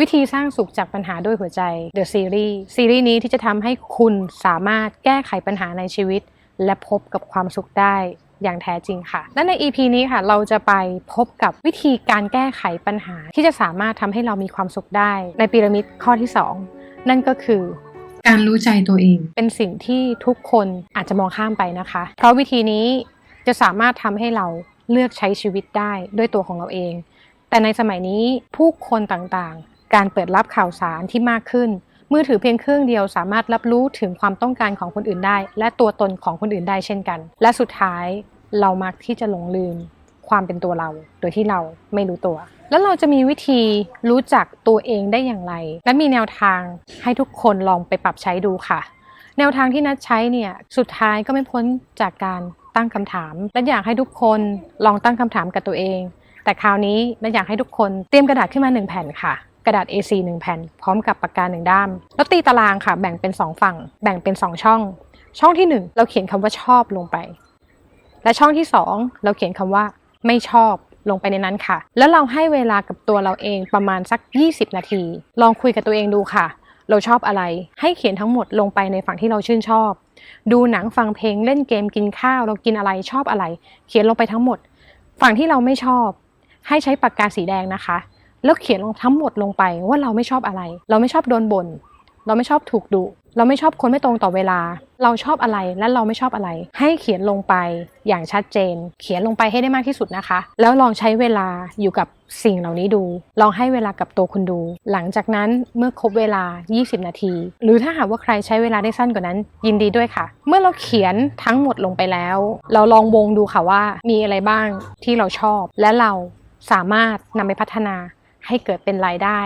วิธีสร้างสุขจากปัญหาด้วยหัวใจ The Series ซีรีส์นี้ที่จะทำให้คุณสามารถแก้ไขปัญหาในชีวิต และพบกับความสุขได้อย่างแท้จริงค่ะ และใน EP นี้ค่ะ เราจะไปพบกับวิธีการแก้ไขปัญหา ที่จะสามารถทำให้เรามีความสุขได้ ในพีระมิดข้อที่ 2 นั่นก็คือ การรู้ใจตัวเอง เป็นสิ่งที่ทุกคนอาจจะมองข้ามไปนะคะ เพราะวิธีนี้จะสามารถทำให้เราเลือกใช้ชีวิตได้ด้วยตัวของเราเอง แต่ในสมัยนี้ผู้คนต่างๆ การเปิดรับข่าวสารที่มากขึ้น มือถือเพียงเครื่องเดียวสามารถรับรู้ถึงความต้องการของคนอื่นได้ และตัวตนของคนอื่นได้เช่นกัน และสุดท้ายเรามักที่จะหลงลืมความเป็นตัวเรา โดยที่เราไม่รู้ตัว แล้วเราจะมีวิธีรู้จักตัวเองได้อย่างไร และมีแนวทางให้ทุกคนลองไปปรับใช้ดูค่ะ แนวทางที่นัดใช้เนี่ยสุดท้ายก็ไม่พ้นจากการตั้งคำถาม และอยากให้ทุกคนลองตั้งคำถามกับตัวเอง แต่คราวนี้นัดอยากให้ทุกคนเตรียมกระดาษขึ้นมาหนึ่งแผ่นค่ะ กระดาษ A4 1 แผ่น พร้อมกับปากกาหนึ่งด้าม แล้วตีตารางค่ะ แบ่งเป็น 2 ฝั่ง แบ่งเป็น 2 ช่อง ช่องที่ 1 เราเขียนคำว่าชอบลงไป และช่องที่ 2 เราเขียนคำว่าไม่ชอบลงไปในนั้นค่ะ แล้วเราให้เวลากับตัวเราเองประมาณสัก 20 นาที ลองคุยกับตัวเองดูค่ะ เราชอบอะไร ให้เขียนทั้งหมดลงไปในฝั่งที่เราชื่นชอบ ดูหนังฟังเพลงเล่นเกมกินข้าว เรากินอะไรชอบอะไร เขียนลงไปทั้งหมด ฝั่งที่เราไม่ชอบ ให้ใช้ปากกาสีแดงนะคะ แล้วเขียนลงทั้งหมดลงไปว่าเราไม่ชอบอะไร เราไม่ชอบโดนบ่นเราไม่ชอบถูกดุเราไม่ชอบคนไม่ตรงต่อเวลา เราชอบอะไรและเราไม่ชอบอะไร ให้เขียนลงไปอย่างชัดเจน เขียนลงไปให้ได้มากที่สุดนะคะ แล้วลองใช้เวลาอยู่กับสิ่งเหล่านี้ดู ลองให้เวลากับตัวคุณดู หลังจากนั้นเมื่อครบเวลา 20 นาที หรือถ้าหากว่าใครใช้เวลาได้สั้นกว่านั้น ยินดีด้วยค่ะ เมื่อเราเขียนทั้งหมดลงไปแล้ว เราลองวงดูค่ะว่ามีอะไรบ้างที่เราชอบ และเราสามารถนำไปพัฒนา ให้เกิดเป็นรายได้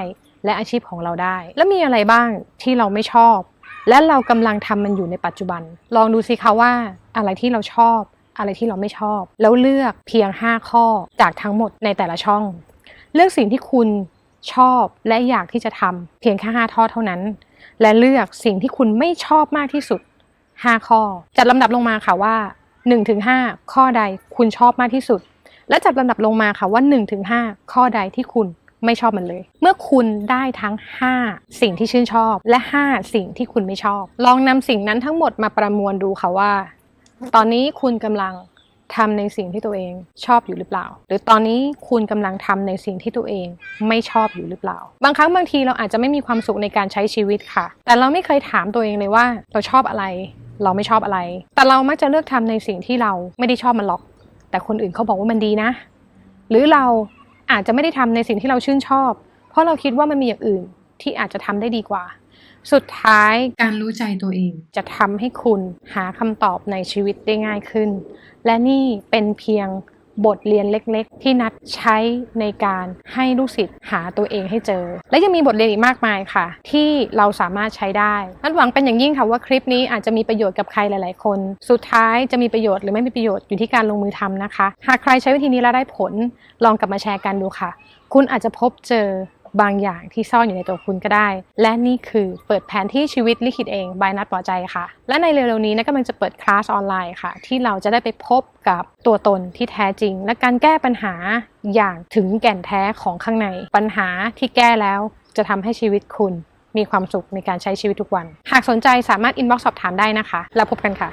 และอาชีพของเราได้ แล้วมีอะไรบ้างที่เราไม่ชอบ และเรากำลังทำมันอยู่ในปัจจุบัน ลองดูสิคะว่าอะไรที่เราชอบ อะไรที่เราไม่ชอบ แล้วเลือกเพียง 5 ข้อจากทั้งหมดในแต่ละช่อง เลือกสิ่งที่คุณชอบและอยากที่จะทำเพียงแค่5ข้อเท่านั้น และเลือกสิ่งที่คุณไม่ชอบมากที่สุด 5 ข้อ จัดลำดับลงมาค่ะว่า 1-5 ข้อใดคุณชอบมากที่สุด และจัดลำดับลงมาค่ะว่า 1-5 ข้อใดที่คุณ ไม่ชอบมันเลย เมื่อคุณได้ทั้ง 5 สิ่งที่ชื่นชอบ และ 5 สิ่งที่คุณไม่ชอบ ลองนำสิ่งนั้นทั้งหมดมาประมวลดูค่ะว่า ตอนนี้คุณกำลังทำในสิ่งที่ตัวเองชอบอยู่หรือเปล่า หรือตอนนี้คุณกำลังทำในสิ่งที่ตัวเองไม่ชอบอยู่หรือเปล่า บางครั้งบางทีเราอาจจะไม่มีความสุขในการใช้ชีวิตค่ะ แต่เราไม่เคยถามตัวเองเลยว่า เราชอบอะไร เราไม่ชอบอะไร แต่เรามักจะเลือกทำในสิ่งที่เราไม่ได้ชอบมันหรอก แต่คนอื่นเขาบอกว่ามันดีนะ หรือเรา อาจจะไม่ได้ทำในสิ่งที่เราชื่นชอบ เพราะเราคิดว่ามันมีอย่างอื่นที่อาจจะทำได้ดีกว่า สุดท้ายการรู้ใจตัวเองจะทำให้คุณหาคำตอบในชีวิตได้ง่ายขึ้น และนี่เป็นเพียง บทเรียนเล็กๆ ที่นัดใช้ในการให้ลูกศิษย์หาตัวเองให้เจอ และยังมีบทเรียนอีกมากมายค่ะ ที่เราสามารถใช้ได้นัดหวังเป็นอย่างยิ่งค่ะว่าคลิปนี้อาจจะมีประโยชน์กับใครหลาย ๆ คน สุดท้ายจะมีประโยชน์หรือไม่มีประโยชน์อยู่ที่การลงมือทำนะคะ หากใครใช้วิธีนี้แล้วได้ผลลองกลับมาแชร์กันดูค่ะ คุณอาจจะพบเจอ บางอย่างที่ซ่อนอยู่ในตัวคุณก็ได้ และนี่คือเปิดแผนที่ชีวิตลิขิตเองบายนัดปอใจค่ะ และในเร็วๆนี้นะกำลังจะเปิดคลาสออนไลน์ค่ะ ที่เราจะได้ไปพบกับตัวตนที่แท้จริง และการแก้ปัญหาอย่างถึงแก่นแท้ของข้างใน ปัญหาที่แก้แล้วจะทำให้ชีวิตคุณมีความสุขในการใช้ชีวิตทุกวัน หากสนใจสามารถอินบ็อกซ์สอบถามได้นะคะ แล้วพบกันค่ะ